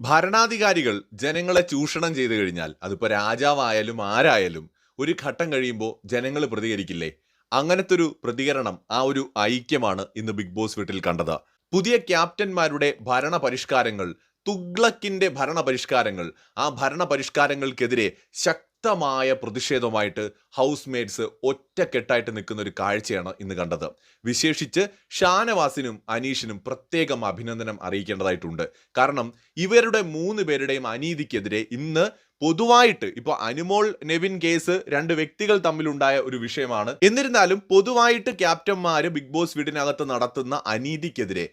ഭരണാധികാരികൾ ജനങ്ങളെ ചൂഷണം ചെയ്തു കഴിഞ്ഞാൽ അതിപ്പോ രാജാവായാലും ആരായാലും ഒരു ഘട്ടം കഴിയുമ്പോൾ ജനങ്ങൾ പ്രതികരിക്കില്ലേ? അങ്ങനത്തെ ഒരു പ്രതികരണം ആ ഒരു ഐക്യമാണ് ഇന്ന് ബിഗ് ബോസ് വീട്ടിൽ കണ്ടത്. പുതിയ ക്യാപ്റ്റന്മാരുടെ ഭരണ പരിഷ്കാരങ്ങൾ തുഗ്ലക്കിന്റെ ഭരണ പരിഷ്കാരങ്ങൾ ആ ഭരണ പരിഷ്കാരങ്ങൾക്കെതിരെ ശക്തമായ പ്രതിഷേധവുമായിട്ട് ഹൗസ് മേറ്റ്സ് ഒറ്റക്കെട്ടായിട്ട് നിൽക്കുന്ന ഒരു കാഴ്ചയാണ് ഇന്ന് കണ്ടത്. വിശേഷിച്ച് ഷാനവാസിനും അനീഷിനും പ്രത്യേകം അഭിനന്ദനം അറിയിക്കേണ്ടതായിട്ടുണ്ട്. കാരണം ഇവരുടെ മൂന്ന് പേരുടെയും അനീതിക്കെതിരെ ഇന്ന് പൊതുവായിട്ട് ഇപ്പൊ അനുമോൾ നെവിൻ കേസ് രണ്ട് വ്യക്തികൾ തമ്മിലുണ്ടായ ഒരു വിഷയമാണ്. എന്നിരുന്നാലും പൊതുവായിട്ട് ക്യാപ്റ്റന്മാര് ബിഗ് ബോസ് വീടിനകത്ത് നടത്തുന്ന അനീതിക്കെതിരെ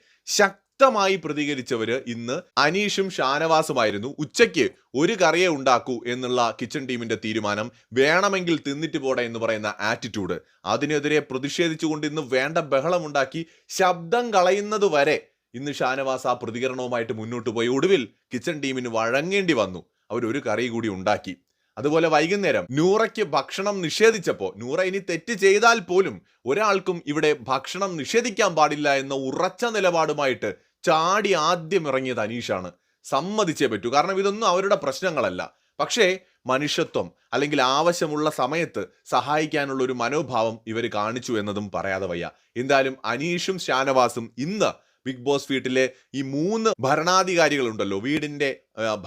ശക്തമായി പ്രതികരിച്ചവര് ഇന്ന് അനീഷും ഷാനവാസുമായിരുന്നു. ഉച്ചയ്ക്ക് ഒരു കറിയെ ഉണ്ടാക്കൂ എന്നുള്ള കിച്ചൺ ടീമിന്റെ തീരുമാനം വേണമെങ്കിൽ തിന്നിട്ട് പോടെ എന്ന് പറയുന്ന ആറ്റിറ്റ്യൂഡ് അതിനെതിരെ പ്രതിഷേധിച്ചുകൊണ്ട് ഇന്ന് വേണ്ട ബഹളമുണ്ടാക്കി ശബ്ദം കളയുന്നത് വരെ ഇന്ന് ഷാനവാസ് ആ പ്രതികരണവുമായിട്ട് മുന്നോട്ട് പോയി. ഒടുവിൽ കിച്ചൺ ടീമിന് വഴങ്ങേണ്ടി വന്നു. അവർ ഒരു കറി കൂടി ഉണ്ടാക്കി. അതുപോലെ വൈകുന്നേരം നൂറയ്ക്ക് ഭക്ഷണം നിഷേധിച്ചപ്പോൾ നൂറ ഇനി തെറ്റ് ചെയ്താൽ പോലും ഒരാൾക്കും ഇവിടെ ഭക്ഷണം നിഷേധിക്കാൻ പാടില്ല എന്ന ഉറച്ച നിലപാടുമായിട്ട് ചാടി ആദ്യം ഇറങ്ങിയത് അനീഷാണ്. സമ്മതിച്ചേ പറ്റൂ. കാരണം ഇതൊന്നും അവരുടെ പ്രശ്നങ്ങളല്ല. പക്ഷേ മനുഷ്യത്വം അല്ലെങ്കിൽ ആവശ്യമുള്ള സമയത്ത് സഹായിക്കാനുള്ള ഒരു മനോഭാവം ഇവർ കാണിച്ചു എന്നതും പറയാതെ വയ്യ. എന്തായാലും അനീഷും ഷാനവാസും ഇന്ന് ബിഗ് ബോസ് വീട്ടിലെ ഈ മൂന്ന് ഭരണാധികാരികളുണ്ടല്ലോ. വീടിന്റെ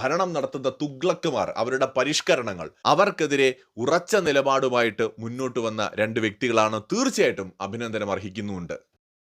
ഭരണം നടത്തുന്ന തുഗ്ലക്കുമാർ അവരുടെ പരിഷ്കരണങ്ങൾ. അവർക്കെതിരെ ഉറച്ച നിലപാടുമായിട്ട് മുന്നോട്ട് വന്ന രണ്ട് വ്യക്തികളാണ് തീർച്ചയായിട്ടും അഭിനന്ദനം അർഹിക്കുന്നുമുണ്ട്